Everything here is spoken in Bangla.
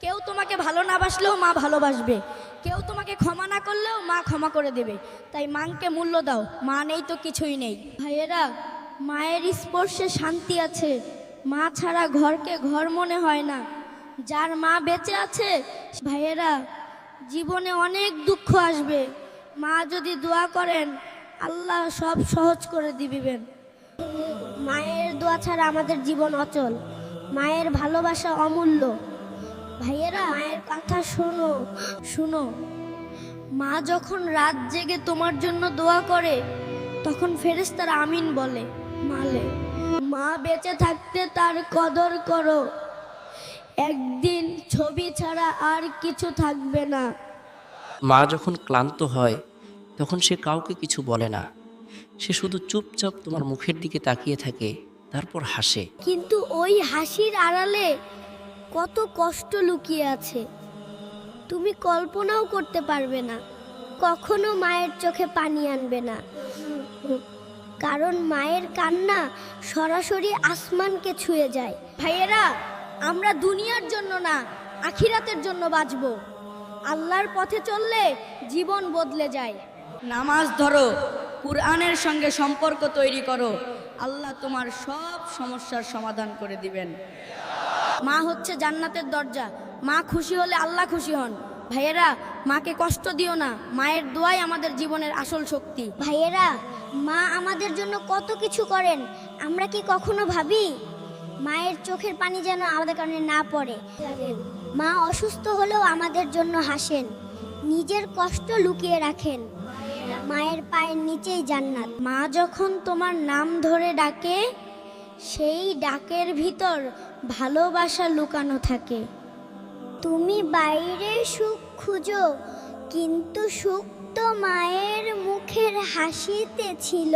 কেউ তোমাকে ভালো না বাসলেও মা ভালোবাসবে। কেউ তোমাকে ক্ষমা না করলেও মা ক্ষমা করে দেবে। তাই মাকে মূল্য দাও, মা নেই তো কিছুই নেই। ভাইয়েরা, মায়ের স্পর্শে শান্তি আছে। মা ছাড়া ঘরকে ঘর মনে হয় না। যার মা বেঁচে আছে, ভাইয়েরা, জীবনে অনেক দুঃখ আসবে। মা যদি দোয়া করেন, আল্লাহ সব সহজ করে দিবিবেন মায়ের দোয়া ছাড়া আমাদের জীবন অচল। মায়ের ভালোবাসা অমূল্য। ভাইয়েরা মায়ের কথা শোনো শুনো। মা যখন রাত জেগে তোমার জন্য দোয়া করে তখন ফেরেশতারা আমিন বলে মালে মা বেঁচে থাকতে তার কদর করো। একদিন ছবি ছাড়া আর কিছু থাকবে না। মা যখন ক্লান্ত হয় তখন সে কাউকে কিছু বলে না। সে শুধু চুপচাপ তোমার মুখের দিকে তাকিয়ে থাকে তারপর হাসে। কিন্তু ওই হাসির আড়ালে কত কষ্ট লুকিয়ে আছে। তুমি কল্পনাও করতে পারবে না। কখনো মায়ের চোখে পানি আনবে না। কারণ মায়ের কান্না সরাসরি আসমানকে ছুঁয়ে যায়। ভাইয়েরা, আমরা দুনিয়ার জন্য না, আখিরাতের জন্য বাঁচব। আল্লাহর পথে চললে জীবন বদলে যায়। নামাজ ধরো, কুরআনের সঙ্গে সম্পর্ক তৈরি করো। আল্লাহ তোমার সব সমস্যার সমাধান করে দিবেন। মা হচ্ছে জান্নাতের দরজা। মা খুশি হলে আল্লাহ খুশি হন। ভাইয়েরা, মাকে কষ্ট দিও না। মায়ের দোয়াই আমাদের জীবনের আসল শক্তি। ভাইয়েরা, মা আমাদের জন্য কত কিছু করেন, আমরা কি কখনো ভাবি? মায়ের চোখের পানি যেন আমাদের কারণে না পড়ে। মা অসুস্থ হলেও আমাদের জন্য হাসেন। নিজের কষ্ট লুকিয়ে রাখেন। মায়ের পায়ের নিচেই জান্নাত। মা যখন তোমার নাম ধরে ডাকে সেই ডাকের ভিতর ভালোবাসা লুকানো থাকে। তুমি বাইরে সুখ খুঁজো, কিন্তু সুখ তো মায়ের মুখের হাসিতে ছিল।